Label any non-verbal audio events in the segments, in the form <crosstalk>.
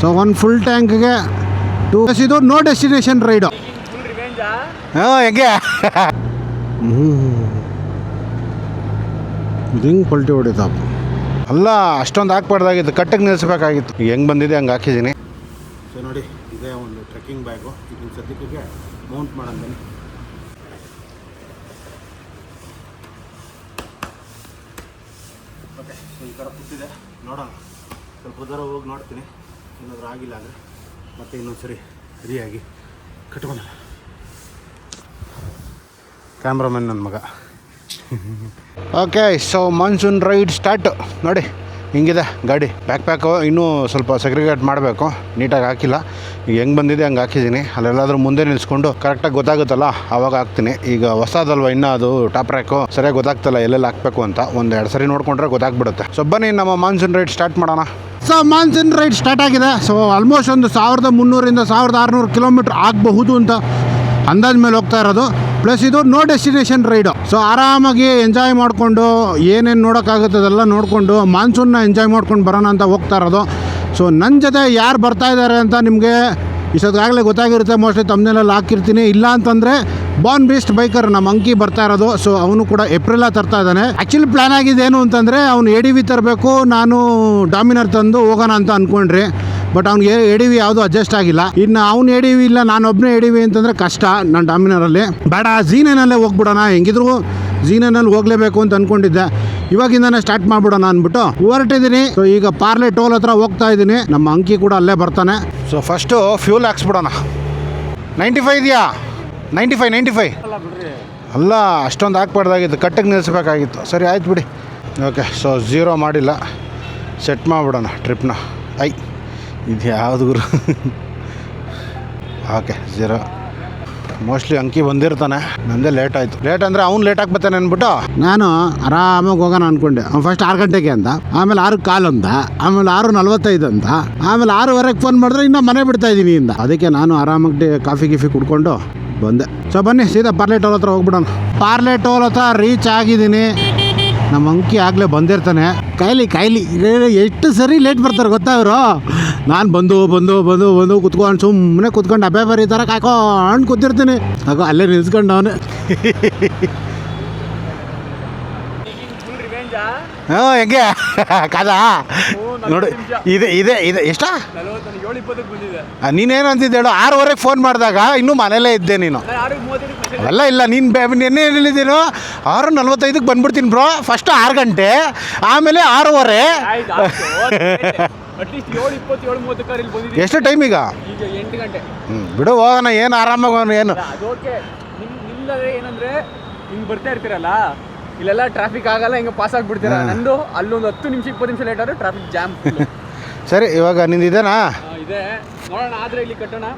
So ಒಂದು full ಟ್ಯಾಂಕ್ಗೆ two ಇದು ನೋ ಡೆಸ್ಟಿನೇಷನ್ ರೈಡು ಹಾಂ ಹೆಂಗೆ? ಹ್ಞೂ ಇದು ಹಿಂಗೆ ಪಲ್ಟಿ ಹೊಡಿತಾಪ ಅಲ್ಲ, ಅಷ್ಟೊಂದು ಹಾಕ್ಬಾರ್ದಾಗಿತ್ತು. ಕಟ್ಟಕ್ಕೆ ನಿಲ್ಲಿಸ್ಬೇಕಾಗಿತ್ತು ಹೆಂಗೆ ಬಂದಿದೆ, ಹಂಗೆ ಹಾಕಿದ್ದೀನಿ ಸೊ ನೋಡಿ, ಇದೇ ಒಂದು ಟ್ರೆಕ್ಕಿಂಗ್ ಬ್ಯಾಗು ಇದನ್ನ ಸದ್ಯಕ್ಕೆ ಮೌಂಟ್ ಮಾಡೋಣ ಈ ಥರ ಕೂತಿದೆ. ನೋಡೋಣ. ಸ್ವಲ್ಪ ದೂರ ಹೋಗಿ ನೋಡ್ತೀನಿ. ಏನಾದರೂ ಆಗಿಲ್ಲ ಅಂದರೆ ಮತ್ತೆ ಇನ್ನೊಂದು ಸರಿ ರೆಡಿಯಾಗಿ ಕಟ್ಕೊಂಡ ಕ್ಯಾಮ್ರಾಮನ್ ನನ್ನ ಮಗ. Okay so monsoon ride start ನೋಡಿ, ಹಿಂಗಿದೆ ಗಾಡಿ. ಬ್ಯಾಕ್ ಪ್ಯಾಕು ಇನ್ನೂ ಸ್ವಲ್ಪ ಸೆಗ್ರಿಗೇಟ್ ಮಾಡಬೇಕು. ನೀಟಾಗಿ ಹಾಕಿಲ್ಲ. ಈಗ ಹೆಂಗೆ ಬಂದಿದೆ, ಹಂಗೆ ಹಾಕಿದ್ದೀನಿ. ಅಲ್ಲೆಲ್ಲಾದರೂ ಮುಂದೆ ನಿಲ್ಸ್ಕೊಂಡು ಕರೆಕ್ಟಾಗಿ ಗೊತ್ತಾಗುತ್ತಲ್ಲ? ಆವಾಗ ಹಾಕ್ತೀನಿ. ಈಗ ಹೊಸದಲ್ವ ಇನ್ನೂ ಅದು ಟಾಪ್ ರ್ಯಾಕು ಸರಿಯಾಗಿ ಗೊತ್ತಾಗ್ತಲ್ಲ, ಎಲ್ಲೆಲ್ಲಿ ಹಾಕಬೇಕು ಅಂತ. ಒಂದು ಎರಡು ಸರಿ ನೋಡಿಕೊಂಡ್ರೆ ಗೊತ್ತಾಗ್ಬಿಡುತ್ತೆ. ಸೊ ಬನ್ನಿ, ನಮ್ಮ ಮಾನ್ಸೂನ್ ರೈಡ್ ಸ್ಟಾರ್ಟ್ ಮಾಡೋಣ. ಸೊ ಮಾನ್ಸೂನ್ ರೈಡ್ ಸ್ಟಾರ್ಟ್ ಆಗಿದೆ. ಸೊ ಆಲ್ಮೋಸ್ಟ್ ಒಂದು ಸಾವಿರದ ಮುನ್ನೂರಿಂದ ಸಾವಿರದ ಆರುನೂರು ಕಿಲೋಮೀಟ್ರ್ ಆಗಬಹುದು ಅಂತ ಅಂದಾಜ್ ಮೇಲೆ ಹೋಗ್ತಾ ಇರೋದು. ಪ್ಲಸ್ ಇದು ನೋ ಡೆಸ್ಟಿನೇಷನ್ ರೈಡು ಸೊ ಆರಾಮಾಗಿ ಎಂಜಾಯ್ ಮಾಡಿಕೊಂಡು, ಏನೇನು ನೋಡೋಕ್ಕಾಗುತ್ತೆ ಅದೆಲ್ಲ ನೋಡಿಕೊಂಡು, ಮಾನ್ಸೂನ್ನ ಎಂಜಾಯ್ ಮಾಡ್ಕೊಂಡು ಬರೋಣ ಅಂತ ಹೋಗ್ತಾ ಇರೋದು. ಸೊ ನನ್ನ ಜೊತೆ ಯಾರು ಬರ್ತಾ ಇದ್ದಾರೆ ಅಂತ ನಿಮಗೆ ಇಷ್ಟೊತ್ತಾಗಲೇ ಗೊತ್ತಾಗಿರುತ್ತೆ ಮೋಸ್ಟ್ಲಿ ತಮ್ಮನೇಲೆಲ್ಲ ಹಾಕಿರ್ತೀನಿ. ಇಲ್ಲ ಅಂತಂದರೆ ಬಾನ್ ಬೇಸ್ಟ್ ಬೈಕರ್ ನಮ್ಮ ಅಂಕಿ ಬರ್ತಾ ಇರೋದು. ಸೊ ಅವನು ಕೂಡ ಏಪ್ರಿಲ ತರ್ತಾ ಇದ್ದಾನೆ. ಆ್ಯಕ್ಚುಲಿ ಪ್ಲ್ಯಾನ್ ಏನು ಅಂತಂದರೆ, ಅವ್ನು ಎ ತರಬೇಕು, ನಾನು ಡಾಮಿನರ್ ತಂದು ಹೋಗೋಣ ಅಂತ ಅಂದ್ಕೊಂಡ್ರಿ ಬಟ್ ಅವ್ನಿಗೆ ಎ ಡಿ ವಿ ಯಾವುದು ಅಡ್ಜಸ್ಟ್ ಆಗಿಲ್ಲ. ಇನ್ನು ಅವ್ನು ಎ ಡಿ ವಿ ಇಲ್ಲ, ನಾನು ಒಬ್ಬನೇ ಎ ಡಿ ವಿ ಅಂತಂದರೆ ಕಷ್ಟ ನನ್ನ ಡಾಮಿನರಲ್ಲಿ ಬೇಡ ಜೀನೇನಲ್ಲೇ ಹೋಗ್ಬಿಡೋಣ. ಹೆಂಗಿದ್ರು ಜೀನೇನಲ್ಲಿ ಹೋಗಲೇಬೇಕು ಅಂತ ಅಂದ್ಕೊಂಡಿದ್ದೆ ಇವಾಗಿಂದನೇ ಸ್ಟಾರ್ಟ್ ಮಾಡ್ಬಿಡೋಣ ಅಂದ್ಬಿಟ್ಟು ಹೊರಟಿದ್ದೀನಿ. ಸೊ ಈಗ ಪಾರ್ಲೆ ಟೋಲ್ ಹತ್ರ ಹೋಗ್ತಾ ಇದ್ದೀನಿ. ನಮ್ಮ ಅಂಕಿ ಕೂಡ ಅಲ್ಲೇ ಬರ್ತಾನೆ. ಸೊ ಫಸ್ಟು ಫ್ಯೂಲ್ ಹಾಕ್ಸ್ಬಿಡೋಣ. ನೈಂಟಿ ಫೈವ್ ಇದೆಯಾ? ನೈಂಟಿ ಫೈವ್ ನೈಂಟಿ ಫೈವ್ ಅಲ್ಲ, ಅಷ್ಟೊಂದು ಹಾಕ್ಬಾರ್ದಾಗಿತ್ತು. ಕಟ್ಟಿಗೆ ನಿಲ್ಲಿಸ್ಬೇಕಾಗಿತ್ತು. ಸರಿ, ಆಯ್ತು ಬಿಡಿ. ಓಕೆ ಸೊ ಝೀರೋ ಮಾಡಿಲ್ಲ. ಸೆಟ್ ಮಾಡಿಬಿಡೋಣ ಟ್ರಿಪ್ನ ಐ ಇದು ಯಾವುದು ಗುರು? <laughs> ಓಕೆ ಝೀರೋ ಮೋಸ್ಟ್ಲಿ ಅಂಕಿ ಬಂದಿರ್ತಾನೆ. ನಂದೇ ಲೇಟ್ ಆಯ್ತು. ಲೇಟ್ ಅಂದರೆ ಅವ್ನು ಲೇಟ್ ಬರ್ತಾನೆ ಅನ್ಬಿಟ್ಟು ನಾನು ಆರಾಮಾಗಿ ಹೋಗೋಣ ಅನ್ಕೊಂಡೆ. ಅವ್ನು ಫಸ್ಟ್ ಆರು ಗಂಟೆಗೆ ಅಂತ ಆಮೇಲೆ ಆರು ಕಾಲು ಅಂತ ಆಮೇಲೆ ಆರು ನಲ್ವತ್ತೈದು ಅಂತ ಆಮೇಲೆ ಆರೂವರೆಗೆ ಫೋನ್ ಮಾಡಿದ್ರೆ ಇನ್ನೂ ಮನೆ ಬಿಡ್ತಾ ಇದ್ದೀನಿ ಇಂದ. ಅದಕ್ಕೆ ನಾನು ಆರಾಮಾಗಿ ಕಾಫಿ ಗಿಫಿ ಕುಡ್ಕೊಂಡು ಬಂದೆ. ಸೊ ಬನ್ನಿ, ಸೀದಾ ಪಾರ್ಲೆ ಟೋಲ್ ಹತ್ರ ಹೋಗ್ಬಿಡೋಣ. ಪಾರ್ಲೆ ಟೋಲ್ ಹತ್ರ ರೀಚ್ ಆಗಿದ್ದೀನಿ. ನಮ್ಮ ಅಂಕಿ ಆಗಲೇ ಬಂದಿರ್ತಾನೆ. ಕಾಯ್ಲಿ ಕಾಯ್ಲಿ ಎಷ್ಟು ಸರಿ ಲೇಟ್ ಬರ್ತಾರೆ ಗೊತ್ತಾ ಇವರು? ನಾನು ಬಂದು ಬಂದು ಬಂದು ಬಂದು ಕುತ್ಕೊಂಡು ಸುಮ್ಮನೆ ಕುತ್ಕೊಂಡು ಅಬ್ಬೆ ಬರೀ ಥರ ಕಾಯ್ಕೊಂಡು ಕೂತಿರ್ತೀನಿ. ಹಾಗೋ ಅಲ್ಲೇ ನಿಲ್ಸ್ಕೊಂಡು ಅವನು. ಹಾಂ ಹೆಂಗೆ? <laughs> ಕಾಲ? ನೋಡಿ ಇದೆ ಇದೆ ಇದೆ ಎಷ್ಟಾ? ನೀನೇನು ಅಂತಿದ್ದೆ ಹೇಳು ಆರೂವರೆಗೆ ಫೋನ್ ಮಾಡಿದಾಗ ಇನ್ನೂ ಮನೇಲೇ ಇದ್ದೆ ನೀನು. ಅಲ್ಲ ಇಲ್ಲ ನೀನು ನಿನ್ನೆ ಹೇಳಿದ್ದೀನು? ಆರು ನಲ್ವತ್ತೈದಕ್ಕೆ ಬಂದ್ಬಿಡ್ತೀನಿ ಬ್ರೋ ಫಸ್ಟ್ ಆರು ಗಂಟೆ ಆಮೇಲೆ ಆರೂವರೆ. ಎಷ್ಟು ಟೈಮ್ ಈಗ? ಹ್ಞೂ ಬಿಡು ಹೋಗೋಣ ಏನು ಆರಾಮಾಗಿ ಏನು? ಏನಂದ್ರೆ ಹಿಂಗೆ ಬರ್ತಾ ಇರ್ತೀರಲ್ಲ? ಇಲ್ಲೆಲ್ಲ ಟ್ರಾಫಿಕ್ ಆಗಲ್ಲ ಹಿಂಗೆ ಪಾಸ್ ಆಗ್ಬಿಡ್ತೀರಾ? ನಂದು ಅಲ್ಲೊಂದು ಹತ್ತು ನಿಮಿಷ ಇಪ್ಪತ್ತು ನಿಮಿಷ ಲೇಟ್ ಆದರೆ ಟ್ರಾಫಿಕ್ ಜಾಮ್ ಸರಿ ಇವಾಗ ನಿಂದು ಇದೇನಾ? ಇದೆ. ನೋಡೋಣ ಆದರೆ ಇಲ್ಲಿ ಕಟ್ಟೋಣ.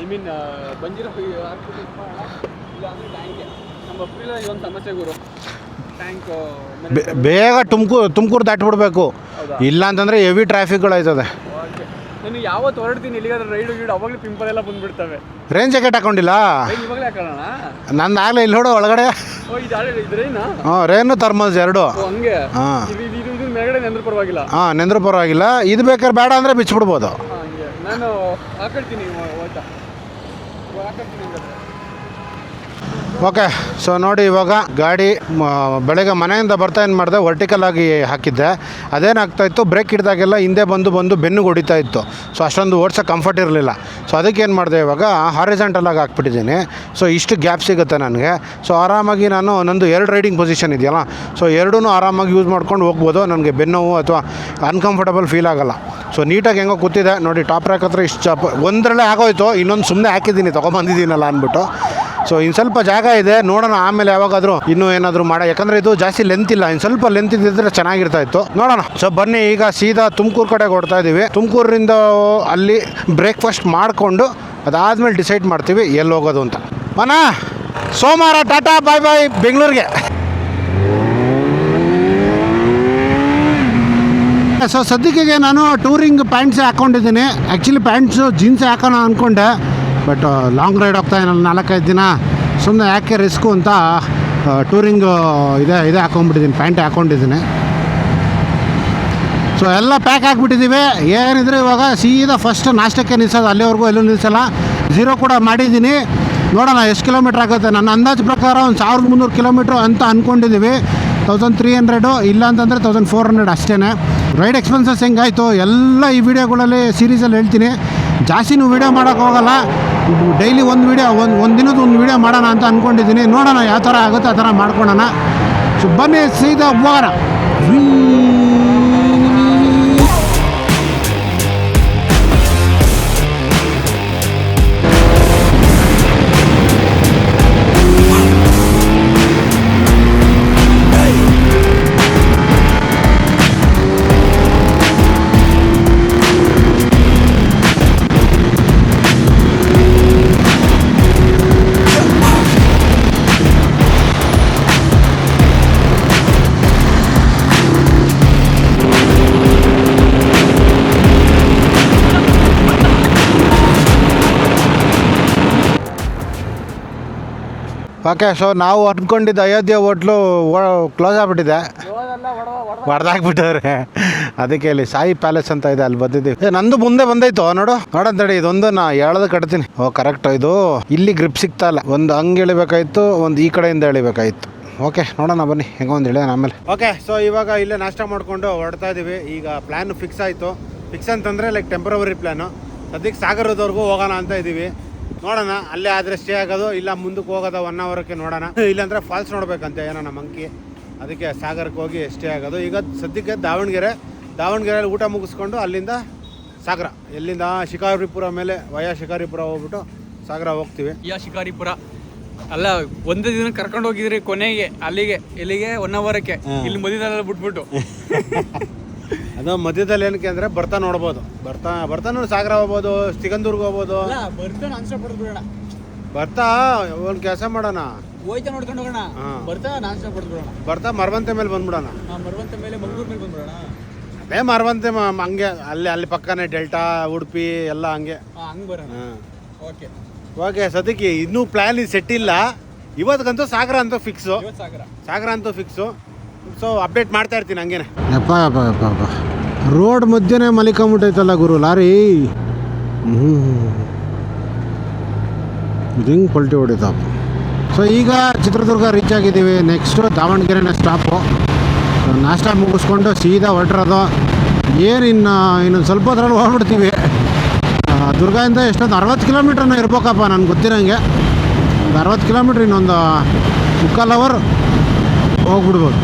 ಐ ಮೀನ್ ಬಂದಿರೋ ನಮ್ಮ ಅಪ್ರಿಲ ಸಮಸ್ಯೆ ಗುರು. ಟ್ಯಾಂಕ್ ಬೇಗ ತುಮಕೂರು ತುಮಕೂರು ದಾಟ್ಬಿಡ್ಬೇಕು? ಇಲ್ಲ ಅಂತಂದ್ರೆ ಹೆವಿ ಟ್ರಾಫಿಕ್ಗಳಾಯ್ತದೆ ನಾನು ಯಾವತ್ತು ಹೊರಡ್ತೀನಿ ಇಲ್ಲಿಗಾದ್ರೆ ರೈಡ್ ಗೀಡು ಅವಾಗಲೇ ಪಿಂಪಲ್ ಎಲ್ಲ ಬಂದ್ಬಿಡ್ತವೆ. Range jacket ಹಾಕೊಂಡಿಲ್ಲ? ಇವಾಗಲೇ ಹಾಕೋಣ? ನಂದು ಆಗಲೇ ಇಲ್ಲಿ ನೋಡು ಒಳಗಡೆ. ಓ ಇದು ಆಲ್ರೆಡಿ ಇದ್ರೇನಾ ಹಾಂ ರೇನು ಥರ್ಮಲ್ಸ್ ಎರಡು. ಓ ಹಂಗೆ? ಹಾಂ. ಇದು ಇದು ಇದು ಇದು ಮೇಲ್ಗಡೆ ನೆಂದ್ರೆ ಪರವಾಗಿಲ್ಲ. ಹಾಂ ನೆಂದ್ರ ಪರವಾಗಿಲ್ಲ. ಇದು ಬೇಕಾದ್ರೆ ಬೇಡ ಅಂದರೆ ಬಿಚ್ಚಿಬಿಡ್ಬೋದು ಹಾಂ ಹಂಗೆ. ನಾನು ಹಾಕೊಳ್ತೀನಿ ಹಂಗಾದ್ರೆ. ಓಕೆ ಸೊ ನೋಡಿ ಇವಾಗ ಗಾಡಿ ಬೆಳಗ್ಗೆ ಮನೆಯಿಂದ ಬರ್ತಾ ಏನು ಮಾಡಿದೆ ವರ್ಟಿಕಲ್ ಆಗಿ ಹಾಕಿದ್ದೆ. ಅದೇನಾಗ್ತಾ ಇತ್ತು ಬ್ರೇಕ್ ಹಿಡಿದಾಗೆಲ್ಲ ಹಿಂದೆ ಬಂದು ಬಂದು ಬೆನ್ನು ಹೊಡಿತಾ ಇತ್ತು. ಸೊ ಅಷ್ಟೊಂದು ಓಡಿಸೋ ಕಂಫರ್ಟ್ ಇರಲಿಲ್ಲ. ಸೊ ಅದಕ್ಕೆ ಏನು ಮಾಡಿದೆ ಇವಾಗ ಹಾರಿಜೆಂಟಲ್ ಆಗಿ ಹಾಕ್ಬಿಟ್ಟಿದ್ದೀನಿ. ಸೊ ಇಷ್ಟು ಗ್ಯಾಪ್ ಸಿಗುತ್ತೆ ನನಗೆ. ಸೊ ಆರಾಮಾಗಿ ನಾನು, ನಂದು ಎರಡು ರೈಡಿಂಗ್ ಪೊಸಿಷನ್ ಇದೆಯಲ್ಲ ಸೊ ಎರಡೂ ಆರಾಮಾಗಿ ಯೂಸ್ ಮಾಡ್ಕೊಂಡು ಹೋಗ್ಬೋದು. ನನಗೆ ಬೆನ್ನೋವು ಅಥವಾ ಅನ್ಕಂಫರ್ಟಬಲ್ ಫೀಲ್ ಆಗಲ್ಲ. ಸೊ ನೀಟಾಗಿ ಹೆಂಗೋ ಕೂತಿದೆ. ನೋಡಿ ಟಾಪ್ ರ್ಯಾಕ್ ಹತ್ರ ಇಷ್ಟು ಚಾಪ್ ಒಂದರಲ್ಲೇ ಆಗೋಯ್ತು. ಇನ್ನೊಂದು ಸುಮ್ಮನೆ ಹಾಕಿದ್ದೀನಿ, ತೊಗೊಂಬಂದಿದ್ದೀನಲ್ಲ ಅಂದ್ಬಿಟ್ಟು. ಸೊ ಇನ್ನು ಸ್ವಲ್ಪ ಜಾಗ ಇದೆ, ನೋಡೋಣ ಆಮೇಲೆ ಯಾವಾಗಾದರೂ ಇನ್ನೂ ಏನಾದರೂ ಮಾಡ. ಯಾಕಂದ್ರೆ ಇದು ಜಾಸ್ತಿ ಲೆಂತ್ ಇಲ್ಲ. ಇನ್ನು ಸ್ವಲ್ಪ ಲೆಂತ್ ಇದ್ದಿದ್ರೆ ಚೆನ್ನಾಗಿರ್ತಾ ಇತ್ತು. ನೋಡೋಣ. ಸೊ ಬನ್ನಿ, ಈಗ ಸೀದಾ ತುಮಕೂರು ಕಡೆ ಹೊಡ್ತಾ ಇದ್ದೀವಿ ತುಮಕೂರಿಂದ ಅಲ್ಲಿ ಬ್ರೇಕ್ಫಾಸ್ಟ್ ಮಾಡಿಕೊಂಡು ಅದಾದ್ಮೇಲೆ ಡಿಸೈಡ್ ಮಾಡ್ತೀವಿ ಎಲ್ಲಿ ಹೋಗೋದು ಅಂತ. ಮನ, ಸೋಮವಾರ ಟಾಟಾ ಬಾಯ್ ಬಾಯ್ ಬೆಂಗಳೂರಿಗೆ. ಸೊ ಸದ್ಯಕ್ಕೆ ನಾನು ಟೂರಿಂಗ್ ಪ್ಯಾಂಟ್ಸೇ ಹಾಕೊಂಡಿದ್ದೀನಿ. ಆ್ಯಕ್ಚುಲಿ ಪ್ಯಾಂಟ್ಸು ಜೀನ್ಸ್ ಹಾಕೋಣ ಅಂದ್ಕೊಂಡೆ ಬಟ್ ಲಾಂಗ್ ರೈಡ್ ಹೋಗ್ತಾ ಇದ್ದೀನಲ್ಲ ನಾಲ್ಕೈದು ದಿನ. ಸುಮ್ಮನೆ ಯಾಕೆ ರಿಸ್ಕು ಅಂತ ಟೂರಿಂಗ್ ಇದೇ ಇದೇ ಹಾಕೊಂಡ್ಬಿಟ್ಟಿದ್ದೀನಿ, ಪ್ಯಾಂಟ್ ಹಾಕೊಂಡಿದ್ದೀನಿ. ಸೊ ಎಲ್ಲ ಪ್ಯಾಕ್ ಹಾಕ್ಬಿಟ್ಟಿದ್ದೀವಿ. ಏನಿದ್ರೆ ಇವಾಗ ಸೀದಾ ಫಸ್ಟ್ ನಾಷ್ಟಕ್ಕೆ ನಿಲ್ಸೋದು, ಅಲ್ಲಿವರೆಗೂ ಎಲ್ಲೂ ನಿಲ್ಸಲ್ಲ. ಝೀರೋ ಕೂಡ ಮಾಡಿದ್ದೀನಿ. ನೋಡೋಣ, ಎಷ್ಟು ಕಿಲೋಮೀಟ್ರ್ ಆಗುತ್ತೆ. ನನ್ನ ಅಂದಾಜು ಪ್ರಕಾರ ಒಂದು ಸಾವಿರದ ಮುನ್ನೂರು ಕಿಲೋಮೀಟ್ರ್ ಅಂತ ಅಂದ್ಕೊಂಡಿದ್ದೀವಿ ತೌಸಂಡ್ ತ್ರೀ ಹಂಡ್ರೆಡು ಇಲ್ಲ ಅಂತಂದರೆ ತೌಸಂಡ್ ಫೋರ್ ಹಂಡ್ರೆಡ್ ಅಷ್ಟೇ ರೈಡ್ ಎಕ್ಸ್ಪೆನ್ಸಸ್ ಹೆಂಗಾಯಿತು? ಎಲ್ಲ ಈ ವಿಡಿಯೋಗಳಲ್ಲಿ ಸೀರೀಸಲ್ಲಿ ಹೇಳ್ತೀನಿ. ಜಾಸ್ತಿನೂ ವೀಡಿಯೋ ಮಾಡೋಕ್ಕೆ ಹೋಗಲ್ಲ. ಡೈಲಿ ಒಂದು ವೀಡಿಯೋ, ಒಂದು ಒಂದು ದಿನದ ಒಂದು ವೀಡಿಯೋ ಮಾಡೋಣ ಅಂತ ಅಂದ್ಕೊಂಡಿದ್ದೀನಿ ನೋಡೋಣ ಯಾವ ಥರ ಆಗುತ್ತೆ, ಆ ಥರ ಮಾಡ್ಕೊಳೋಣ ಸೊ, ಬನ್ನಿ, ಸೀದಾ ಹೋಗೋಣ. ಓಕೆ ಸೊ ನಾವು ಅನ್ಕೊಂಡಿದ್ದ ಅಯೋಧ್ಯೆ ಹೋಟ್ಲು ಕ್ಲೋಸ್ ಆಗ್ಬಿಟ್ಟಿದೆ. ಹೊಡೆದಾಕ್ಬಿಟ್ಟವ್ರೆ ಅದಕ್ಕೆ ಇಲ್ಲಿ ಸಾಯಿ ಪ್ಯಾಲೇಸ್ ಅಂತ ಇದೆ, ಅಲ್ಲಿ ಬಂದಿದ್ದೀವಿ. ನಂದು ಮುಂದೆ ಬಂದೈತು, ನೋಡು. ನೋಡಂತಡಿ ಇದೊಂದು ನಾ ಹೇಳೋದು ಕಟ್ತೀನಿ. ಓ ಕರೆಕ್ಟ್ ಇದು ಇಲ್ಲಿ ಗ್ರಿಪ್ ಸಿಗ್ತಾ ಇಲ್ಲ. ಒಂದು ಹಂಗೆ ಎಳಿಬೇಕಾಯ್ತು, ಒಂದು ಈ ಕಡೆಯಿಂದ ಎಳಿಬೇಕಾಯ್ತು. ಓಕೆ, ನೋಡೋಣ, ಬನ್ನಿ. ಹೆಂಗೋ ಒಂದು ಇಳಿಯೋಣ ಆಮೇಲೆ. ಓಕೆ ಸೊ ಇವಾಗ ಇಲ್ಲೇ ನಾಷ್ಟ ಮಾಡಿಕೊಂಡು ಹೊಡ್ತಾ ಇದ್ದೀವಿ ಈಗ ಪ್ಲ್ಯಾನ್ ಫಿಕ್ಸ್ ಆಯಿತು. ಫಿಕ್ಸ್ ಅಂತಂದರೆ ಲೈಕ್ ಟೆಂಪ್ರವರಿ ಪ್ಲ್ಯಾನು ಸದ್ಯಕ್ಕೆ ಸಾಗರದವರೆಗೂ ಹೋಗೋಣ ಅಂತ ಇದ್ದೀವಿ ನೋಡೋಣ. ಅಲ್ಲೇ ಆದರೆ ಸ್ಟೇ ಆಗೋದು ಇಲ್ಲ ಮುಂದಕ್ಕೆ ಹೋಗೋದು ಒನ್ ಅವರ್ಗೆ ನೋಡೋಣ. ಇಲ್ಲಾಂದ್ರೆ ಫಾಲ್ಸ್ ನೋಡ್ಬೇಕಂತೆ ಏನೋ ನಮ್ಮ ಅಂಕಿ ಅದಕ್ಕೆ ಸಾಗರಕ್ಕೆ ಹೋಗಿ ಸ್ಟೇ ಆಗೋದು. ಈಗ ಸದ್ಯಕ್ಕೆ ದಾವಣಗೆರೆ ದಾವಣಗೆರೆಯಲ್ಲಿ ಊಟ ಮುಗಿಸ್ಕೊಂಡು ಅಲ್ಲಿಂದ ಸಾಗರ. ಎಲ್ಲಿಂದ? ಶಿಕಾರಿಪುರ ಮೇಲೆ ವಯಾ ಶಿಕಾರಿಪುರ ಹೋಗ್ಬಿಟ್ಟು ಸಾಗರ ಹೋಗ್ತೀವಿ. ಯಾ ಶಿಕಾರಿಪುರ? ಅಲ್ಲ ಒಂದೇ ದಿನ ಕರ್ಕೊಂಡು ಹೋಗಿದ್ರಿ ಕೊನೆಗೆ ಅಲ್ಲಿಗೆ ಇಲ್ಲಿಗೆ ಒನ್ ಅವರಕ್ಕೆ ಇಲ್ಲಿ ಮಧ್ಯದಲ್ಲಿ ಬಿಟ್ಬಿಟ್ಟು. <laughs> ಅದು ಮಧ್ಯದಲ್ಲಿ ಏನಕ್ಕೆ ಅಂದ್ರೆ ಬರ್ತಾ ನೋಡ್ಬೋದು. ಬರ್ತಾ ಬರ್ತಾನು ಸಾಗರ ಹೋಗ್ಬೋದು ಸಿಗಂದೂರ್ಗ ಹೋಗ್ಬೋದು. ಬರ್ತಾ ಒಂದ್ ಬರ್ತಾ ಕೆಲಸ ಮಾಡೋಣ. ಹೋಯ್ತಾ ನೋಡ್ಕೊಂಡು ಹೋಗೋಣ. ಹಾ. ಬರ್ತಾ ನಾನ್ ಸ್ಟಾಪ್ ಬಿಡೋಣ. ಬರ್ತಾ ಮರವಂತೆ ಮೇಲೆ ಬಂದ್ಬಿಡೋಣ. ಮರವಂತ ಮೇಲೆ ಮಂಗ್ಳೂರ್ ಮೇಲೆ ಬಂದ್ಬಿಡೋಣ. ಅದೇ ಮರವಂತೆ ಹಂಗೆ ಅಲ್ಲಿ ಅಲ್ಲಿ ಪಕ್ಕನೇ ಡೆಲ್ಟಾ ಉಡುಪಿ ಎಲ್ಲ ಹಂಗೆ. ಹಂಗ್ ಬರೋಣ. ಓಕೆ. ಓಕೆ ಸದ್ಯಕ್ಕೆ ಇನ್ನೂ ಪ್ಲ್ಯಾನ್ ಸೆಟ್ ಇಲ್ಲ. ಇವತ್ತಿಗಂತೂ ಸಾಗರ ಅಂತೂ ಫಿಕ್ಸು ಸಾಗರ. ಸಾಗರ ಅಂತೂ ಫಿಕ್ಸು ಸೊ ಅಪ್ಡೇಟ್ ಮಾಡ್ತಾ ಇರ್ತೀನಿ ಹಂಗೇನೆ. ರೋಡ್ ಮಧ್ಯೆನೇ ಮಲಿಕೊಂಬಿಟ್ಟೈತಲ್ಲ ಗುರು, ಲಾರಿ. ಹ್ಞೂ ಇದು ಪಲ್ಟಿ ಹೊಡಿತಪ್ಪ ಸೊ ಈಗ ಚಿತ್ರದುರ್ಗ ರೀಚ್ ಆಗಿದ್ದೀವಿ. ನೆಕ್ಸ್ಟು ದಾವಣಗೆರೆನೇ ಸ್ಟಾಪು ನಾಷ್ಟ ಮುಗಿಸ್ಕೊಂಡು ಸೀದಾ ಹೊರಟಿರೋದು. ಏನು ಇನ್ನು, ಇನ್ನೊಂದು ಸ್ವಲ್ಪ ಹೊತ್ರಲ್ಲಿ ಹೋಗ್ಬಿಡ್ತೀವಿ. ದುರ್ಗಾಯಿಂದ ಎಷ್ಟೊಂದು ಅರವತ್ತು ಕಿಲೋಮೀಟ್ರನ್ನ ಇರ್ಬೇಕಪ್ಪ ನನಗೆ ಗೊತ್ತಿರೋಂಗೆ. ಒಂದು ಅರವತ್ತು ಕಿಲೋಮೀಟ್ರ್ ಇನ್ನೊಂದು ಮುಕ್ಕಾಲು ಅವರ್ ಹೋಗ್ಬಿಡ್ಬೋದು.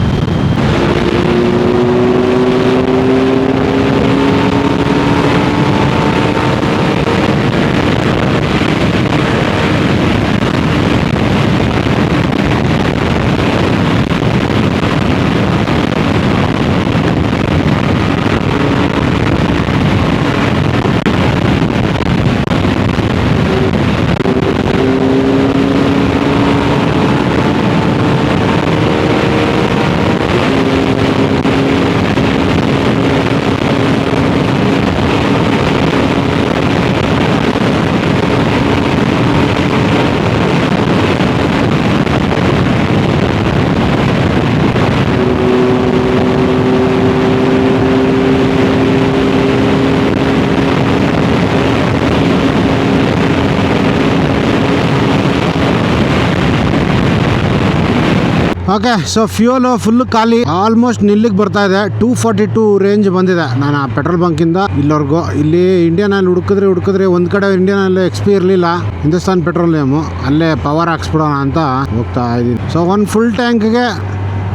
ಓಕೆ ಸೊ ಫ್ಯೂಲ್ ಫುಲ್ ಖಾಲಿ. ಆಲ್ಮೋಸ್ಟ್ ನಿಲ್ಲಿಗೆ ಬರ್ತಾ ಇದೆ. ಟೂ ಫಾರ್ಟಿ ಟೂ ರೇಂಜ್ ಬಂದಿದೆ. ನಾನು ಆ ಪೆಟ್ರೋಲ್ ಇಂದ ಇಲ್ಲಿವರೆಗೂ. ಇಲ್ಲಿ ಇಂಡಿಯನ್ ಆಯಿಲ್ ಹುಡುಕಿದ್ರೆ ಹುಡುಕಿದ್ರೆ ಒಂದ್ ಕಡೆ ಇಂಡಿಯನ್ ಆಯಿಲ್ ಎಕ್ಸ್ಪಿ ಇರ್ಲಿಲ್ಲ. ಹಿಂದೂಸ್ತಾನ್ ಪೆಟ್ರೋಲಿಯಂ ಅಲ್ಲೇ ಪವರ್ ಹಾಕ್ಸ್ಬಿಡೋಣ ಅಂತ ಹೋಗ್ತಾ ಇದೀನಿ. ಸೊ ಒಂದು ಫುಲ್ ಟ್ಯಾಂಕ್ಗೆ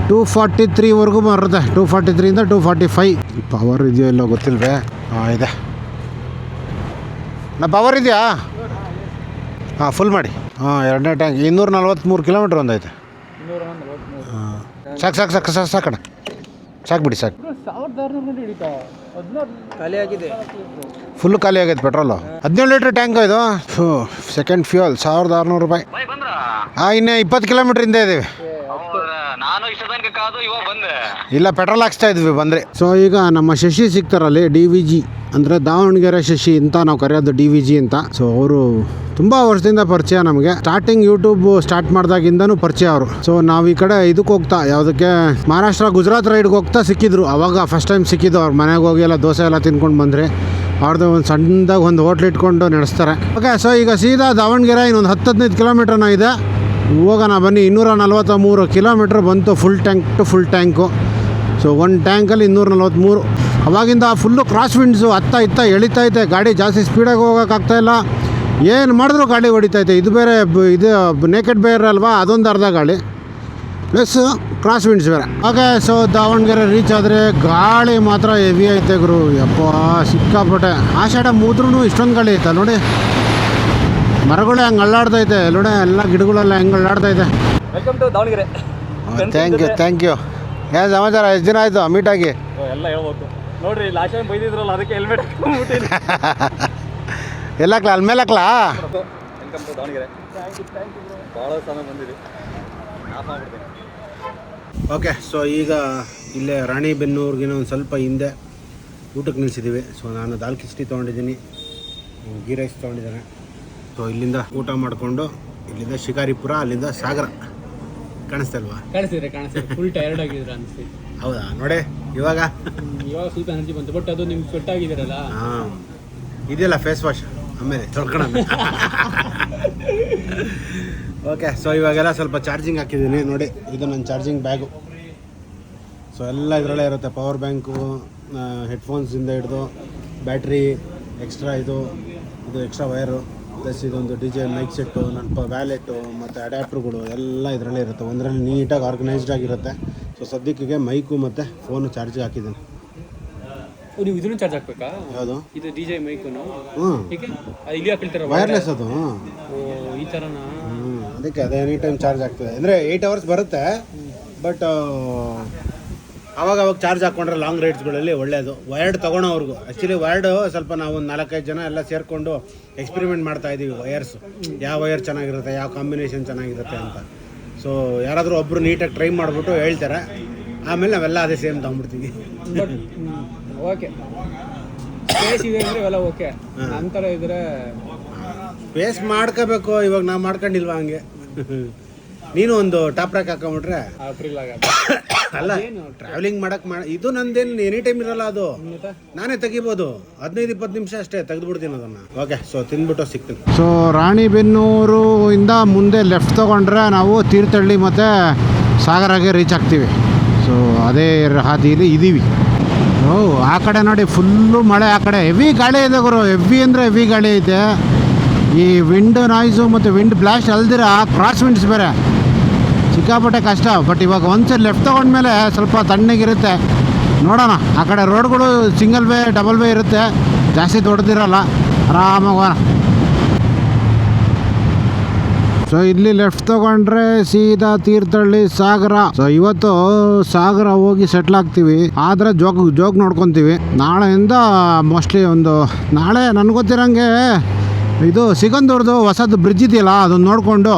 ಟೂ ಫಾರ್ಟಿ ತ್ರೀವರೆಗೂ ಬರುತ್ತೆ. ಟೂ ಫಾರ್ಟಿ ಇಂದ ಟೂ ಫಾರ್ಟಿ ಫೈವ್ ಪವರ್ ಇದೆಯೋ ಇಲ್ಲೋ ಗೊತ್ತಿಲ್ವೇ? ಇದೆ. ನಾ ಪವರ್ ಇದೆಯಾ? ಹಾಂ ಫುಲ್ ಮಾಡಿ. ಹಾಂ, ಎರಡನೇ ಟ್ಯಾಂಕ್ ಇನ್ನೂರ ನಲ್ವತ್ತ್ಮೂರು ಕಿಲೋಮೀಟ್ರ್ ಒಂದೈತೆ. ಸಾಕು ಸಾಕು ಸಾಕು ಸಾಕು ಸಾಕಣ ಸಾಕು ಬಿಡಿ ಸಾಕು. ಖಾಲಿ ಆಗಿದೆ ಫುಲ್ ಖಾಲಿ ಆಗೈತೆ ಪೆಟ್ರೋಲು ಹದಿನೇಳು ಲೀಟ್ರ್ ಟ್ಯಾಂಕ್ ಇದು. ಸೆಕೆಂಡ್ ಫ್ಯೂಯಲ್ ಸಾವಿರದ ಆರುನೂರು ರೂಪಾಯಿ. ಬೈ ಬಂದ್ರ? ಹಾಂ ಇನ್ನೇ ಇಪ್ಪತ್ತು ಕಿಲೋಮೀಟ್ರ್ ಹಿಂದೆ ಇದ್ದೀವಿ ಹೌದಾ ನಾನು ಇಷ್ಟ ತನಕ ಕಾದು ಇವಾಗ ಬಂದೆ ಇಲ್ಲ ಪೆಟ್ರೋಲ್ ಹಾಕ್ಸ್ತಾ ಇದ್ವಿ, ಬಂದರೆ. ಸೊ ಈಗ ನಮ್ಮ ಶಶಿ ಸಿಗ್ತಾರಲ್ಲಿ ಡಿ ವಿ ಜಿ ಅಂದರೆ ದಾವಣಗೆರೆ ಶಶಿ ಅಂತ ನಾವು ಕರೆಯೋದು ಡಿ ವಿ ಜಿ ಅಂತ. ಸೊ ಅವರು ತುಂಬ ವರ್ಷದಿಂದ ಪರಿಚಯ ನಮಗೆ. ಸ್ಟಾರ್ಟಿಂಗ್ ಯೂಟ್ಯೂಬ್ ಸ್ಟಾರ್ಟ್ ಮಾಡಿದಾಗಿಂದನೂ ಪರಿಚಯ ಅವರು. ಸೊ ನಾವು ಈ ಕಡೆ ಇದಕ್ಕೆ ಹೋಗ್ತಾ, ಯಾವುದಕ್ಕೆ ಮಹಾರಾಷ್ಟ್ರ, ಗುಜರಾತ್ ರೈಡ್ಗೆ ಹೋಗ್ತಾ ಸಿಕ್ಕಿದ್ರು. ಅವಾಗ ಫಸ್ಟ್ ಟೈಮ್ ಸಿಕ್ಕಿದ್ದು ಅವ್ರ ಮನೆಗೆ ಹೋಗಿ ಎಲ್ಲ ದೋಸೆ ಎಲ್ಲ ತಿನ್ಕೊಂಡು ಬಂದರೆ. ಅವ್ರದ್ದು ಒಂದು ಸಣ್ಣದಾಗಿ ಒಂದು ಹೋಟ್ಲ್ ಇಟ್ಕೊಂಡು ನಡೆಸ್ತಾರೆ. ಓಕೆ ಸೊ ಈಗ ಸೀದಾ ದಾವಣಗೆರೆ, ಇನ್ನೊಂದು ಹತ್ತು ಹದಿನೈದು ಕಿಲೋಮೀಟ್ರನ ಇದೆ. ಹೋಗೋಣ ಬನ್ನಿ, ಇನ್ನೂರ ನಲ್ವತ್ತ ಮೂರು ಕಿಲೋಮೀಟ್ರ್ ಬಂತು full tank to full tank so ಒಂದು ಟ್ಯಾಂಕಲ್ಲಿ ಇನ್ನೂರ ನಲ್ವತ್ತ್ಮೂರು ಅವಾಗಿಂದ ಫುಲ್ಲು ಕ್ರಾಸ್ ವಿಂಡ್ಸು ಹತ್ತ ಇತ್ತ ಎಳಿತೈತೆ ಗಾಡಿ ಜಾಸ್ತಿ ಸ್ಪೀಡಾಗಿ ಹೋಗೋಕ್ಕಾಗ್ತಾಯಿಲ್ಲ ಏನು ಮಾಡಿದ್ರು ಗಾಡಿ ಹೊಡಿತೈತೆ ಇದು. ಬೇರೆ ಇದು ನೇಕೆಡ್ ಬೇರ್ ಅಲ್ವಾ? ಅದೊಂದು ಅರ್ಧ ಗಾಡಿ ಪ್ಲಸ್ ಕ್ರಾಸ್ ವಿಂಡ್ಸ್ ಬೇರೆ. ಓಕೆ ಸೊ ದಾವಣಗೆರೆ ರೀಚ್ ಆದರೆ ಗಾಳಿ ಮಾತ್ರ ಹೆವಿ ಐತೆ ಗುರು. ಯಪ್ಪ ಸಿಕ್ಕಾಪಟ್ಟೆ. ಆ ಸೈಡ ಮೂದ್ರೂ ಇಷ್ಟೊಂದು ಗಾಳಿ ಐತೆ. ನೋಡಿ. ಮರಗಳೇ ಹಂಗೆ ಇದೆ. ನೋಡಿ ಎಲ್ಲ ಗಿಡಗಳೆಲ್ಲ ಹೆಂಗೆ ಇದೆ. Welcome to Davanagere. Thank you thank you ಏನು ಸಮಾಚಾರ? ಎಷ್ಟು ದಿನ ಆಯಿತು? ಮೀಟಾಗಿ ಎಲ್ಲ ಹೇಳ್ಬೇಕು. ನೋಡ್ರಿ ಲಾಸ್ಟ್ ಟೈಮ್ ಬೈದಿದ್ರಲ್ಲ ಅದಕ್ಕೆ ಹೆಲ್ಮೆಟ್ ಎಲ್ಲಕ್ಲ ಅಲ್ಲಿ ಮೇಲೆ ವೆಲ್ಕಮ್ ಟು ದಾವಣಗೆರೆ. ಯು ಭಾಳ ಸಮಯ ಬಂದಿದೆ. ಓಕೆ ಸೊ ಈಗ ಇಲ್ಲೇ ರಾಣಿ ಬೆನ್ನೂರ್ಗಿನ ಒಂದು ಸ್ವಲ್ಪ ಹಿಂದೆ ಊಟಕ್ಕೆ ನಿಲ್ಸಿದ್ದೀವಿ ಸೊ ನಾನು ದಾಲ್ ಕಿಚಡಿ ತೊಗೊಂಡಿದ್ದೀನಿ. ಗೀ ರೈಸ್ ತೊಗೊಂಡಿದ್ದಾನೆ. ಸೊ ಇಲ್ಲಿಂದ ಊಟ ಮಾಡಿಕೊಂಡು ಇಲ್ಲಿಂದ ಶಿಕಾರಿಪುರ ಅಲ್ಲಿಂದ ಸಾಗರ. ಕಾಣಿಸ್ತಾ ಇಲ್ವಾ ಕಾಣಿಸ್ತಿದ್ರೆ ಕಾಣಿಸ್ತಿದ್ರೆ ಫುಲ್ ಟೈರ್ಡ್ ಆಗಿದ್ರ ಅನಿಸ್ತಿದೆ ಹೌದಾ? ನೋಡಿ ಇವಾಗ? ಇವಾಗ ಸ್ವಲ್ಪ ಎನರ್ಜಿ ಬಂತು. ಬಟ್ ಅದು ನಿಮ್ಗೆ ಸ್ವೆಟ್ ಆಗಿದ್ದೀರಲ್ಲ? ಹಾಂ. ಇದೆಯಲ್ಲ ಫೇಸ್ ವಾಶ್ ಆಮೇಲೆ ತೊಳ್ಕೊಳ ಓಕೆ ಸೊ ಇವಾಗೆಲ್ಲ ಸ್ವಲ್ಪ ಚಾರ್ಜಿಂಗ್ ಹಾಕಿದ್ದೀನಿ. ನೋಡಿ ಇದು ನನ್ನ ಚಾರ್ಜಿಂಗ್ ಬ್ಯಾಗು ಸೊ ಎಲ್ಲ ಇದರಲ್ಲೇ ಇರುತ್ತೆ. ಪವರ್ ಬ್ಯಾಂಕು ಹೆಡ್ಫೋನ್ಸಿಂದ ಹಿಡಿದು ಬ್ಯಾಟ್ರಿ ಎಕ್ಸ್ಟ್ರಾ ಇದು ಇದು ಎಕ್ಸ್ಟ್ರಾ ವೈರು ಪ್ಲಸ್ ಇದೊಂದು ಡಿ ಜೆ ಮೈಕ್ ಸೆಟ್ಟು ನನ್ನ ವ್ಯಾಲೆಟ್ಟು ಮತ್ತು ಅಡ್ಯಾಪ್ಟ್ರುಗಳು ಎಲ್ಲ ಇದರಲ್ಲೇ ಇರುತ್ತೆ. ಒಂದರಲ್ಲಿ ನೀಟಾಗಿ ಆರ್ಗನೈಸ್ಡ್ ಆಗಿರುತ್ತೆ. ಸೊ ಸದ್ಯಕ್ಕೆ ಮೈಕು ಮತ್ತು ಫೋನು ಚಾರ್ಜಿಗೆ ಹಾಕಿದ್ದೀನಿ. ನೀವು ಇದನ್ನು ಚಾರ್ಜ್ ಹಾಕ್ಬೇಕಾ? ಯಾವುದು? ಇದು ಡಿ ಜೆ ಮೈಕುನು ಹ್ಞೂ ಇಲ್ಲಿ ಹಾಕಿರ್ತಾರ ವೈರ್ಲೆಸ್ ಅದು ಓ ಈ ಥರನಾ ಅದಕ್ಕೆ ಅದು ಎನಿ ಟೈಮ್ ಚಾರ್ಜ್ ಆಗ್ತದೆ. ಅಂದರೆ ಏಯ್ಟ್ ಅವರ್ಸ್ ಬರುತ್ತೆ ಬಟ್ ಅವಾಗ ಅವಾಗ ಚಾರ್ಜ್ ಹಾಕೊಂಡ್ರೆ ಲಾಂಗ್ ರೈಡ್ಸ್ಗಳಲ್ಲಿ ಒಳ್ಳೆಯದು ವೈರ್ಡ್ ತೊಗೊಳೋವ್ರಿಗೂ ಆ್ಯಕ್ಚುಲಿ ವೈರ್ಡು ಸ್ವಲ್ಪ ನಾವು ಒಂದು ನಾಲ್ಕೈದು ಜನ ಎಲ್ಲ ಸೇರಿಕೊಂಡು ಎಕ್ಸ್ಪೆರಿಮೆಂಟ್ ಮಾಡ್ತಾ ಇದ್ದೀವಿ ವಯರ್ಸ್ ಯಾವ ವಯರ್ ಚೆನ್ನಾಗಿರುತ್ತೆ ಯಾವ ಕಾಂಬಿನೇಷನ್ ಚೆನ್ನಾಗಿರುತ್ತೆ ಅಂತ. ಸೊ ಯಾರಾದರೂ ಒಬ್ಬರು ನೀಟಾಗಿ ಟ್ರೈ ಮಾಡಿಬಿಟ್ಟು ಹೇಳ್ತಾರೆ. ಆಮೇಲೆ ನಾವೆಲ್ಲ ಅದೇ ಸೇಮ್ ತೊಗೊಂಡ್ಬಿಡ್ತೀವಿ. ಓಕೆ ಸ್ಪೇಸ್ ಇದೆ ಅಂದರೆ ಇವೆಲ್ಲ ಓಕೆ ಇದ್ರೆ ಫೇಸ್ ಮಾಡ್ಕೋಬೇಕು ಇವಾಗ ನಾವು ಮಾಡ್ಕೊಂಡಿಲ್ವಾ ಹಂಗೆ? ನೀನು ಒಂದು ಟಾಪ್ ಏಪ್ರಿಲ್ ಆಗ <coughs> ಅಲ್ಲ ಟ್ರಾವೆಲಿಂಗ್ ಮಾಡಕ್ ಮಾಡ ಇದು ನಂದೇನು ಎನಿ ಟೈಮ್ ಇರಲ್ಲ ಅದು. ನಾನೇ ತೆಗಿಬೋದು. ಹದಿನೈದು ಇಪ್ಪತ್ತು ನಿಮಿಷ ಅಷ್ಟೇ ತೆಗೆದ್ಬಿಡ್ತೀನಿ ಅದನ್ನ. ಓಕೆ ಸೊ ತಿಂದ್ಬಿಟ್ಟು ಸಿಗ್ತೀನಿ. ಸೊ ರಾಣಿಬೆನ್ನೂರು ಇಂದ ಮುಂದೆ ಲೆಫ್ಟ್ ತಗೊಂಡ್ರೆ ನಾವು ತೀರ್ಥಹಳ್ಳಿ ಮತ್ತು ಸಾಗರಾಗೆ ರೀಚ್ ಆಗ್ತೀವಿ. ಸೊ ಅದೇ ಹಾದಿಯಲ್ಲಿ ಇದ್ದೀವಿ ಓ ಆ ಕಡೆ ನೋಡಿ ಫುಲ್ಲು ಮಳೆ ಆ ಕಡೆ. ಹೆವಿ ಗಾಳಿ ಇದೆ ಗುರು. ಹೆವಿ ಅಂದರೆ ಹೆವಿ ಗಾಳಿ ಐತೆ ಈ ವಿಂಡ್ ನಾಯ್ಸು ಮತ್ತು ವಿಂಡ್ ಬ್ಲಾಸ್ಟ್ ಅಲ್ದಿರ ಕ್ರಾಸ್ ವಿಂಡ್ಸ್ ಬೇರೆ. ಸಿಕ್ಕಾಪಟ್ಟೆ ಕಷ್ಟ ಬಟ್ ಇವಾಗ ಒಂದ್ಸರಿ ಲೆಫ್ಟ್ ತೊಗೊಂಡ್ಮೇಲೆ ಸ್ವಲ್ಪ ತಣ್ಣಗಿರುತ್ತೆ. ನೋಡೋಣ, ಆ ಕಡೆ ರೋಡ್ಗಳು ಸಿಂಗಲ್ ವೇ ಡಬಲ್ ವೇ ಇರುತ್ತೆ. ಜಾಸ್ತಿ ದೊಡ್ಡದಿರಲ್ಲ, ಆರಾಮಾಗ ಸೊ ಇಲ್ಲಿ ಲೆಫ್ಟ್ ತಗೊಂಡ್ರೆ ಸೀದಾ ತೀರ್ಥಹಳ್ಳಿ, ಸಾಗರ. ಸೊ ಇವತ್ತು ಸಾಗರ ಹೋಗಿ ಸೆಟ್ಲ್ ಆಗ್ತೀವಿ. ಆದ್ರೆ ಜೋಗ್ ಜೋಗ್ ನೋಡ್ಕೊಂತೀವಿ. ನಾಳೆಯಿಂದ ಮೋಸ್ಟ್ಲಿ ಒಂದು, ನಾಳೆ ನನಗೆ ಗೊತ್ತಿರಂಗೆ ಇದು ಸಿಗಂದೂರ್ದು ಹೊಸದು ಬ್ರಿಡ್ಜ್ ಇದೆಯಲ್ಲ ಅದನ್ನು ನೋಡಿಕೊಂಡು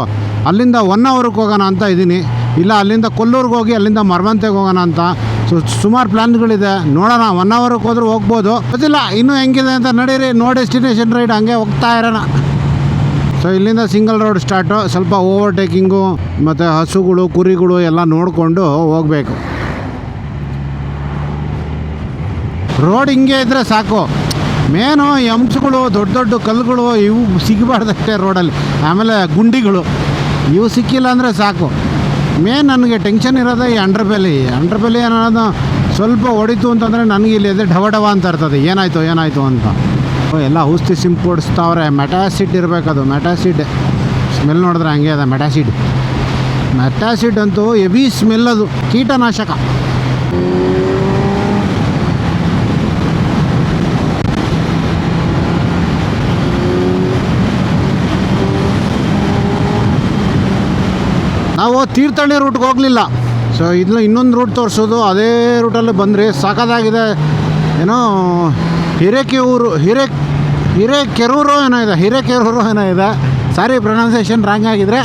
ಅಲ್ಲಿಂದ ಒನ್ ಅವರ್ಗೆ ಹೋಗೋಣ ಅಂತ ಇದ್ದೀನಿ ಇಲ್ಲ, ಅಲ್ಲಿಂದ ಕೊಲ್ಲೂರಿಗೆ ಹೋಗಿ, ಅಲ್ಲಿಂದ ಮರವಂತೆಗೆ ಹೋಗೋಣ ಅಂತ. ಸೊ, ಸುಮಾರು ಪ್ಲ್ಯಾನ್ಗಳಿದೆ ನೋಡೋಣ ಒನ್ ಅವರ್ಗೆ ಹೋದ್ರೆ ಹೋಗ್ಬೋದು. ಗೊತ್ತಿಲ್ಲ, ಇನ್ನೂ ಹೆಂಗಿದೆ ಅಂತ ನಡೀರಿ. ನೋ ಡೆಸ್ಟಿನೇಷನ್ ರೈಡ್ ಹಂಗೆ ಹೋಗ್ತಾ ಇರೋಣ. ಸೊ ಇಲ್ಲಿಂದ ಸಿಂಗಲ್ ರೋಡ್ ಸ್ಟಾರ್ಟು ಸ್ವಲ್ಪ ಓವರ್ಟೇಕಿಂಗು ಮತ್ತು ಹಸುಗಳು, ಕುರಿಗಳು ಎಲ್ಲ ನೋಡಿಕೊಂಡು ಹೋಗಬೇಕು. ರೋಡ್ ಹಿಂಗೆ ಇದ್ದರೆ ಸಾಕು. ಮೇನು ಎಂಪ್ಸ್ಗಳು ದೊಡ್ಡ ದೊಡ್ಡ ಕಲ್ಲುಗಳು ಇವು ಸಿಗಬಾರ್ದಷ್ಟೇ ರೋಡಲ್ಲಿ. ಆಮೇಲೆ ಗುಂಡಿಗಳು. ಇವು ಸಿಕ್ಕಿಲ್ಲ ಅಂದರೆ ಸಾಕು. ಮೇನ್ ನನಗೆ ಟೆನ್ಷನ್ ಇರೋದೇ ಈ ಅಂಡರ್ ಬೆಲಿ ಅಂಡರ್ ಬೆಲಿ ಸ್ವಲ್ಪ ಹೊಡಿತು ಅಂತಂದರೆ ನನಗೆ ಇಲ್ಲಿ ಅದೇ ಢವ ಢವ ಅಂತ ಇರ್ತದೆ. ಏನಾಯಿತು ಏನಾಯಿತು ಅಂತ. ಎಲ್ಲ ಔಷಧಿ ಸಿಂಪಡಿಸ್ತಾವ್ರೆ ಮೆಟಾಸಿಡ್ ಇರಬೇಕದು, ಮೆಟಾಸಿಡ್. ಸ್ಮೆಲ್ ನೋಡಿದ್ರೆ ಹಂಗೆ ಅದ, ಮೆಟಾಸಿಡ್. ಮೆಟಾಸಿಡ್ ಅಂತೂ ಎಬಿ ಸ್ಮೆಲ್ ಅದು. ಕೀಟನಾಶಕ. ನಾವು ತೀರ್ಥಹಳ್ಳಿ ರೂಟ್ಗೆ ಹೋಗಲಿಲ್ಲ. ಸೊ ಇದನ್ನ ಇನ್ನೊಂದು ರೂಟ್ ತೋರಿಸೋದು, ಅದೇ ರೂಟಲ್ಲಿ ಬಂದ್ರಿ ಸಾಕದಾಗಿದೆ. ಏನೋ ಹಿರೇಕೆರೂರು ಹಿರೇ, ಹಿರೇಕೆರೂರು ಏನೋ ಇದೆ, ಹಿರೇಕೆರೂರು ಏನೋ ಇದೆ. ಸಾರಿ ಪ್ರೊನೌನ್ಸೇಷನ್ ರಾಂಗ್ ಆಗಿದ್ರೆ.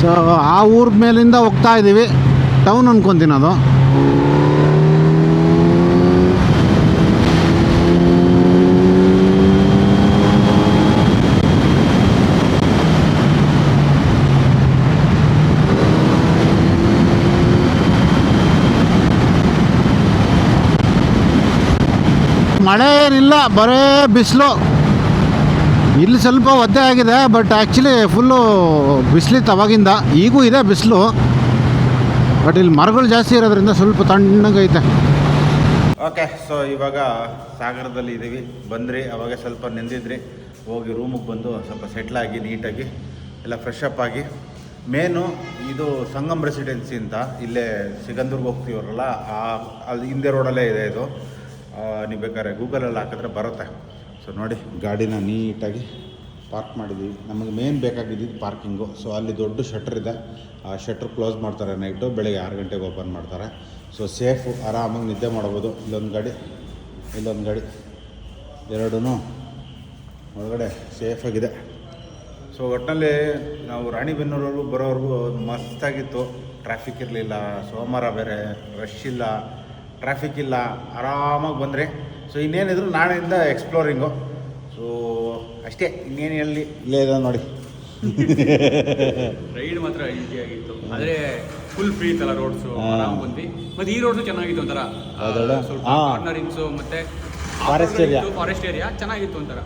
ಸೊ ಆ ಊರ ಮೇಲಿಂದ ಹೋಗ್ತಾ ಇದ್ದೀವಿ ಟೌನ್ ಅನ್ಕೊತೀನಿ ಅದು. ಮಳೆ ಏನಿಲ್ಲ ಬರೇ ಬಿಸಿಲು. ಇಲ್ಲಿ ಸ್ವಲ್ಪ ಒದ್ದೆ ಆಗಿದೆ ಬಟ್ ಆ್ಯಕ್ಚುಲಿ ಫುಲ್ಲು ಬಿಸಿಲಿತ್ತು ಅವಾಗಿಂದ. ಈಗೂ ಇದೆ ಬಿಸಿಲು. ಬಟ್ ಇಲ್ಲಿ ಮರಗಳು ಜಾಸ್ತಿ ಇರೋದ್ರಿಂದ ಸ್ವಲ್ಪ ತಣ್ಣಗೈತೆ. ಓಕೆ ಸೊ ಇವಾಗ ಸಾಗರದಲ್ಲಿ ಇದ್ದೀವಿ ಬಂದ್ರಿ, ಅವಾಗ ಸ್ವಲ್ಪ ನೆಂದಿದ್ರಿ. ಹೋಗಿ ರೂಮಿಗೆ ಬಂದು ಸ್ವಲ್ಪ ಸೆಟ್ಲಾಗಿ ನೀಟಾಗಿ ಎಲ್ಲ ಫ್ರೆಶ್ ಅಪ್ ಆಗಿ. ಮೇನು ಇದು ಸಂಗಮ್ ರೆಸಿಡೆನ್ಸಿ ಅಂತ ಇಲ್ಲೇ ಸಿಗಂದೂರ್ಗೆ ಹೋಗ್ತೀವ್ರಲ್ಲ ಆ ಅದು ಹಿಂದೆ ರೋಡಲ್ಲೇ ಇದೆ ಇದು. ನೀವು ಬೇಕಾದ್ರೆ ಗೂಗಲಲ್ಲಿ ಹಾಕಿದ್ರೆ ಬರುತ್ತೆ. ಸೊ ನೋಡಿ, ಗಾಡಿನ ನೀಟಾಗಿ ಪಾರ್ಕ್ ಮಾಡಿದ್ದೀವಿ. ನಮಗೆ ಮೇನ್ ಬೇಕಾಗಿದ್ದು ಪಾರ್ಕಿಂಗು ಸೊ ಅಲ್ಲಿ ದೊಡ್ಡ ಶಟ್ರ್ ಇದೆ. ಆ ಶಟ್ರ್ ಕ್ಲೋಸ್ ಮಾಡ್ತಾರೆ ನೈಟು ಬೆಳಗ್ಗೆ ಆರು ಗಂಟೆಗೆ ಓಪನ್ ಮಾಡ್ತಾರೆ. ಸೊ ಸೇಫು ಆರಾಮಾಗಿ ನಿದ್ದೆ ಮಾಡ್ಬೋದು. ಇಲ್ಲೊಂದು ಗಾಡಿ ಇಲ್ಲೊಂದು ಗಾಡಿ. ಎರಡೂ ಒಳಗಡೆ ಸೇಫಾಗಿದೆ ಸೊ ಒಟ್ಟಿನಲ್ಲಿ ನಾವು ರಾಣಿಬೆನ್ನೂರವರೆಗೂ ಬರೋವರೆಗೂ ಮಸ್ತಾಗಿತ್ತು. ಟ್ರಾಫಿಕ್ ಇರಲಿಲ್ಲ. ಸೋಮವಾರ ಬೇರೆ ರಶ್ ಇಲ್ಲ. ಟ್ರಾಫಿಕ್ ಇಲ್ಲ ಆರಾಮಾಗಿ ಬಂದರೆ. ಸೊ ಇನ್ನೇನಿದ್ರು ನಾಳೆಯಿಂದ ಎಕ್ಸ್ಪ್ಲೋರಿಂಗು ಸೊ ಅಷ್ಟೇ ಇನ್ನೇನು ಹೇಳಿ? ಇಲ್ಲೇ ಇದೆ ನೋಡಿ. <laughs> ರೈಡ್ ಮಾತ್ರ ಈಸಿ ಆಗಿತ್ತು. ಆದರೆ ಫುಲ್ ಫ್ರೀ ಇತ್ತಲ್ಲ ರೋಡ್ಸು. ಆರಾಮ್ ಬಂದ್ವಿ. ಮತ್ತು ಈ ರೋಡ್ಸು ಚೆನ್ನಾಗಿತ್ತು ಒಂಥರ. ಕಾರ್ನರಿಂಗ್ಸು ಮತ್ತೆ ಫಾರೆಸ್ಟ್ ಏರಿಯಾ ಫಾರೆಸ್ಟ್ ಏರಿಯಾ ಚೆನ್ನಾಗಿತ್ತು ಒಂಥರ.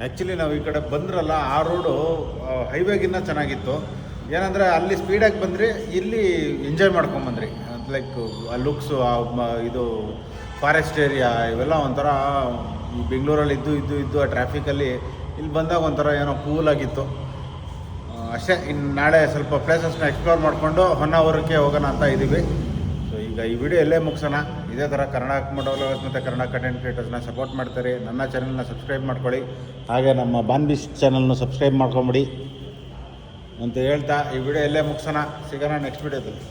ಆ್ಯಕ್ಚುಲಿ ನಾವು ಈ ಕಡೆ ಬಂದ್ರಲ್ಲ ಆ ರೋಡು ಹೈವೇಗಿನ್ನ ಚೆನ್ನಾಗಿತ್ತು. ಏನಂದರೆ ಅಲ್ಲಿ ಸ್ಪೀಡಾಗಿ ಬಂದ್ರಿ ಇಲ್ಲಿ ಎಂಜಾಯ್ ಮಾಡ್ಕೊಂಬಂದ್ರಿ ಲೈಕ್ ಲುಕ್ಸು ಇದು ಫಾರೆಸ್ಟ್ ಏರಿಯಾ ಇವೆಲ್ಲ ಒಂಥರ ಬೆಂಗಳೂರಲ್ಲಿ ಇದ್ದು ಇದ್ದು ಇದ್ದು, ಆ ಟ್ರಾಫಿಕಲ್ಲಿ ಇಲ್ಲಿ ಬಂದಾಗ ಒಂಥರ ಏನೋ ಕೂಲಾಗಿತ್ತು ಆಗಿತ್ತು. ಅಷ್ಟೇ ಇನ್ನು ನಾಳೆ ಸ್ವಲ್ಪ ಪ್ಲೇಸಸ್ನ ಎಕ್ಸ್ಪ್ಲೋರ್ ಮಾಡಿಕೊಂಡು ಹೊನ್ನಾವರಕ್ಕೆ ಹೋಗೋಣ ಅಂತ ಇದ್ದೀವಿ ಸೊ ಈಗ ಈ ವಿಡಿಯೋ ಎಲ್ಲೇ ಮುಗಿಸೋಣ. ಇದೇ ಥರ ಕನ್ನಡ ಡೆವಲಪರ್ಸ್ ಮತ್ತು ಕನ್ನಡ ಕಂಟೆಂಟ್ ಕ್ರಿಯೇಟರ್ಸ್ನ ಸಪೋರ್ಟ್ ಮಾಡ್ತಾರೆ. ನನ್ನ ಚಾನಲ್ನ ಸಬ್ಸ್ಕ್ರೈಬ್ ಮಾಡ್ಕೊಳ್ಳಿ. ಹಾಗೆ ನಮ್ಮ ಬಾನ್ಬಿಸ್ ಚಾನಲ್ನ ಸಬ್ಸ್ಕ್ರೈಬ್ ಮಾಡ್ಕೊಂಬಿಡಿ. ಅಂತ ಹೇಳ್ತಾ ಈ ವಿಡಿಯೋ ಎಲ್ಲೇ ಮುಗಿಸೋಣ. ಸಿಗೋಣ ನೆಕ್ಸ್ಟ್ ವಿಡಿಯೋದಲ್ಲಿ